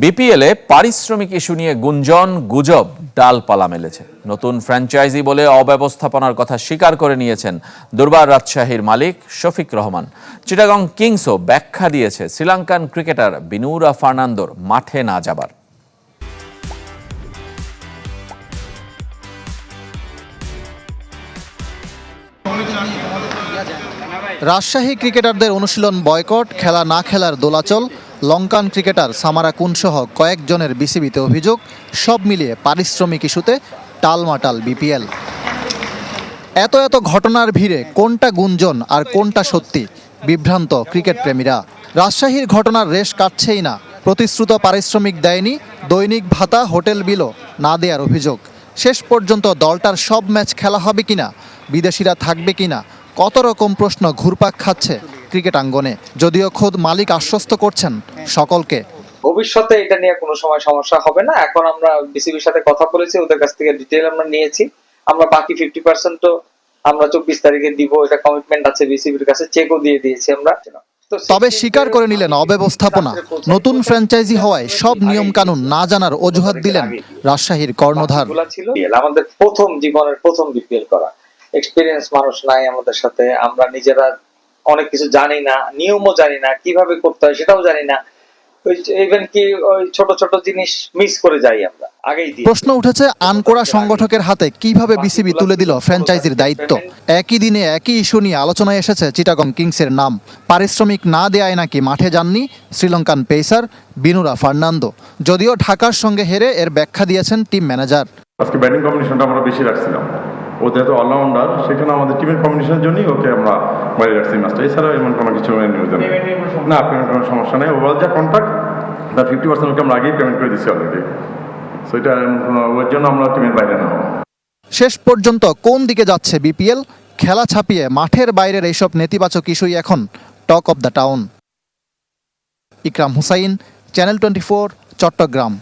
বিপিএলে পারিশ্রমিক ইস্যু নিয়ে গুঞ্জন, গুজব, ডালপালা মেলেছে। নতুন ফ্র্যাঞ্চাইজি বলে অব্যবস্থাপনার কথা স্বীকার করে নিয়েছেন দুর্বার রাজশাহীর মালিক শফিক রহমান। চিটাগং কিংসও ব্যাখ্যা দিয়েছে শ্রীলঙ্কান ক্রিকেটার বিনুরা ফার্নান্দোর মাঠে না যাবার। রাজশাহী ক্রিকেটারদের অনুশীলন বয়কট, খেলা না খেলার দোলাচল লঙ্কান ক্রিকেটার সামারা কুনসহ কয়েকজনের বিসিবিতে অভিযোগ, সব মিলিয়ে পারিশ্রমিক ইস্যুতে টালমাটাল বিপিএল। এত এত ঘটনার ভিড়ে কোনটা গুঞ্জন আর কোনটা সত্যি, বিভ্রান্ত ক্রিকেট প্রেমীরা। রাজশাহীর ঘটনার রেশ কাটছেই না, প্রতিশ্রুত পারিশ্রমিক দেয়নি, দৈনিক ভাতা, হোটেল বিলও না দেওয়ার অভিযোগ। শেষ পর্যন্ত দলটার সব ম্যাচ খেলা হবে কিনা, বিদেশিরা থাকবে কিনা, কত রকম প্রশ্ন ঘুরপাক খাচ্ছে ক্রিকেট আঙ্গনে যদিও খোদ মালিক আশ্বস্ত করছেন সকলকে। ভবিষ্যতে এটা নিয়ে কোনো সময় সমস্যা হবে না। এখন আমরা বিসিবির সাথে কথা বলেছি ওদের কাছ থেকে ডিটেল আমরা নিয়েছি। আমরা বাকি ফিফটি পার্সেন্টও আমরা চব্বিশ তারিখে দিব এটা কমিটমেন্ট আছে বিসিবির কাছে চেকও দিয়ে দিয়েছি আমরা। তো তবে স্বীকার করে নিলেন অব্যবস্থাপনা। নতুন ফ্র্যাঞ্চাইজি হওয়ায় সব নিয়ম কানুন না জানার অজুহাত দিলেন রাজশাহীর কর্ণধার। ছিল আমাদের প্রথম জীবনের প্রথম বিপিএল করা। এক্সপিরিয়েন্স মানুষ নাই আমাদের সাথে। আমরা নিজেরা অনেক কিছু জানি না নিয়মও জানি না কীভাবে করতে হয় সেটাও জানি না। ইভেন কি ওই ছোট ছোট জিনিস মিস করে যাই আমরা আগেই প্রশ্ন উঠেছে আনকোড়া সংগঠকের হাতে কীভাবে বিসিবি তুলে দিল ফ্র্যাঞ্চাইজির দায়িত্ব? একই দিনে একই ইস্যু নিয়ে আলোচনায় এসেছে চিটাগং কিংসের নাম। পারিশ্রমিক না দেয়ায় নাকি মাঠে যাননি শ্রীলঙ্কান পেসার বিনুরা ফার্নান্দো। যদিও ঢাকার সঙ্গে হেরে এর ব্যাখ্যা দিয়েছেন টিম ম্যানেজার। আজকে ব্যাটিং কম্বিনেশনটা আমরা বেশি রাখছিলাম। ও যেহেতু অলরাউন্ডার সেখানে আমাদের টিমের কম্বিনেশনের জন্যই ওকে আমরা বাইরে রাখছি ম্যাচটা এছাড়া এমন কোনো কিছু নিউজ নেই। না পেমেন্ট কোনো সমস্যা নেই। ওভারঅল যা কন্ট্রাক্ট তার ফিফটি পার্সেন্ট ওকে আমরা আগেই পেমেন্ট করে দিচ্ছি অলরেডি সো এটা এমন কোনো ওর জন্য আমরা টিমের বাইরে না। শেষ পর্যন্ত কোন দিকে যাচ্ছে বিপিএল খেলা ছাপিয়ে মাঠের বাইরের এইসব নেতিবাচক ইস্যুই এখন talk of the town. Ikram Hussain channel twenty four Chattogram.